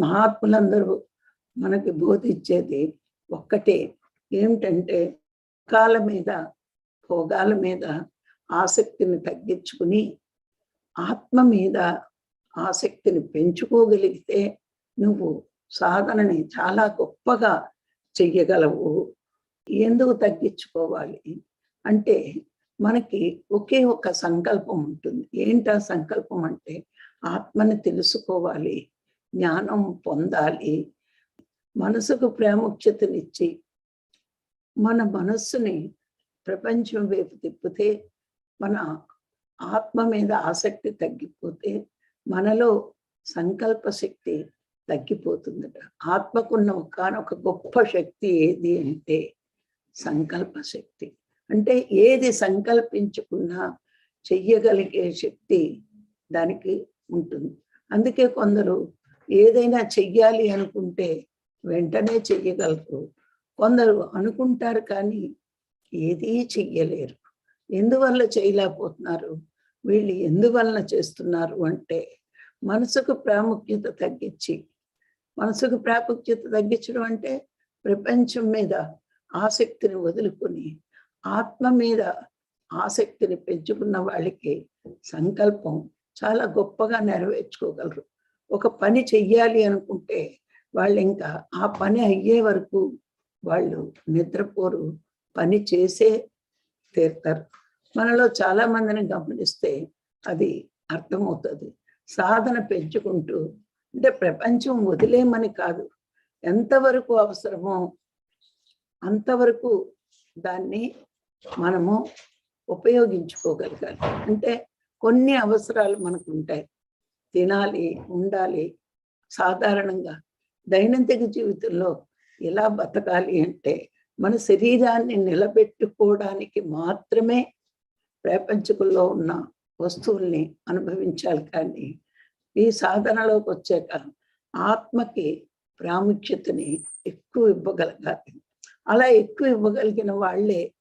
మహాత్ములందరూ మనకి బోధించేది ఒక్కటే. ఏమిటంటే కాల మీద భోగాల మీద ఆసక్తిని తగ్గించుకుని ఆత్మ మీద ఆసక్తిని పెంచుకోగలిగితే నువ్వు సాధనని చాలా గొప్పగా చెయ్యగలవు. ఎందుకు తగ్గించుకోవాలి? అంటే మనకి ఒకే ఒక సంకల్పం ఉంటుంది. ఏంటి ఆ సంకల్పం అంటే ఆత్మని తెలుసుకోవాలి. జ్ఞానం పొందాలి. మనసుకు ప్రాముఖ్యతనిచ్చి మన మనస్సుని ప్రపంచం వైపు తిప్పితే మన ఆత్మ మీద ఆసక్తి తగ్గిపోతే మనలో సంకల్ప శక్తి తగ్గిపోతుందట. ఆత్మకున్న ఒకనొక గొప్ప శక్తి ఏది అంటే సంకల్ప శక్తి అంటే ఏది సంకల్పించుకున్నా చెయ్యగలిగే శక్తి దానికి ఉంటుంది. అందుకే కొందరు ఏదైనా చెయ్యాలి అనుకుంటే వెంటనే చెయ్యగలరు. కొందరు అనుకుంటారు కానీ ఏదీ చెయ్యలేరు. ఎందువల్ల చేయలేకపోతున్నారు? వీళ్ళు ఎందువలన చేస్తున్నారు అంటే మనసుకు ప్రాముఖ్యత తగ్గించి మనసుకు ప్రాముఖ్యత తగ్గించడం అంటే ప్రపంచం మీద ఆసక్తిని వదులుకొని ఆత్మ మీద ఆసక్తిని పెంచుకున్న వాళ్ళకి సంకల్పం చాలా గొప్పగా నెరవేర్చుకోగలరు. ఒక పని చెయ్యాలి అనుకుంటే వాళ్ళు ఇంకా ఆ పని అయ్యే వరకు వాళ్ళు నిద్రపోరు. పని చేసే తీరుతారు. మనలో చాలా మందిని గమనిస్తే అది అర్థమవుతుంది. సాధన పెంచుకుంటూ అంటే ప్రపంచం వదిలేమని కాదు. ఎంతవరకు అవసరమో అంతవరకు దాన్ని మనము ఉపయోగించుకోగలగాలి. అంటే కొన్ని అవసరాలు మనకు ఉంటాయి తినాలి ఉండాలి. సాధారణంగా దైనందిక జీవితంలో ఎలా బతకాలి అంటే మన శరీరాన్ని నిలబెట్టుకోవడానికి మాత్రమే ప్రపంచకుల్లో ఉన్న వస్తువుల్ని అనుభవించాలి కానీ ఈ సాధనలోకి వచ్చాక ఆత్మకి ప్రాముఖ్యతని ఎక్కువ ఇవ్వగలగాలి. అలా ఎక్కువ ఇవ్వగలిగిన వాళ్ళే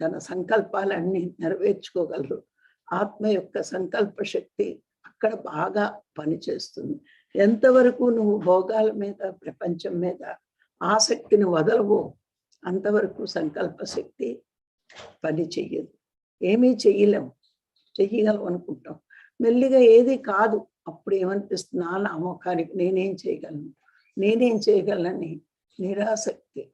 తన సంకల్పాలన్నీ నెరవేర్చుకోగలరు. ఆత్మ యొక్క సంకల్ప శక్తి అక్కడ బాగా పనిచేస్తుంది ఎంతవరకు నువ్వు భోగాల మీద ప్రపంచం మీద ఆసక్తిని వదలవో అంతవరకు సంకల్ప శక్తి పని చెయ్యదు. ఏమీ చెయ్యలేము. చెయ్యగలం అనుకుంటాం. మెల్లిగా ఏది కాదు. అప్పుడు ఏమనిపిస్తుంది? నా ముఖానికి నేనేం చేయగలను? నేనేం చేయగలనని నిరాసక్తి.